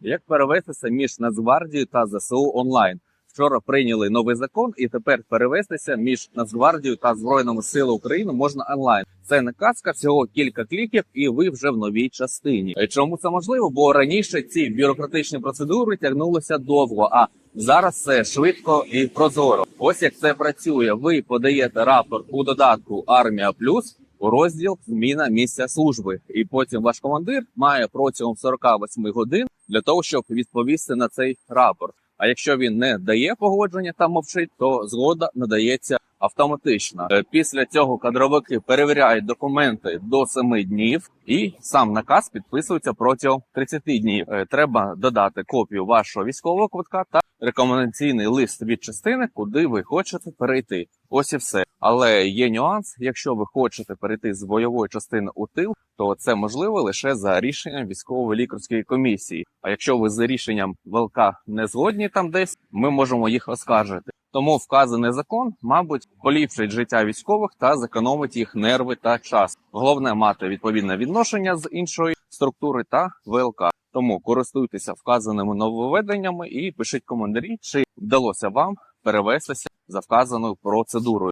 Як перевестися між Нацгвардією та ЗСУ онлайн? Вчора прийняли новий закон, і тепер перевестися між Нацгвардією та Збройними Силами України можна онлайн. Це не казка, всього кілька кліків, і ви вже в новій частині. Чому це можливо? Бо раніше ці бюрократичні процедури тягнулися довго, а зараз це швидко і прозоро. Ось як це працює. Ви подаєте рапорт у додатку Армія Плюс у розділ Зміна місця служби, і потім ваш командир має протягом 48 годин для того, щоб відповісти на цей рапорт. А якщо він не дає погодження та мовчить, то згода надається автоматично. Е, Після цього кадровики перевіряють документи до 7 днів, і сам наказ підписується протягом 30 днів. Е, Треба додати копію вашого військового квитка та рекомендаційний лист від частини, куди ви хочете перейти. Ось і все. Але є нюанс. Якщо ви хочете перейти з бойової частини у тил, то це можливо лише за рішенням військової лікарської комісії. А якщо ви за рішенням ВЛК не згодні там десь, ми можемо їх оскаржити. Тому вказаний закон, мабуть, поліпшить життя військових та зекономить їх нерви та час. Головне мати відповідне відношення з іншої структури та ВЛК. Тому користуйтеся вказаними нововведеннями і пишіть коментарі, чи вдалося вам перевестися за вказаною процедурою.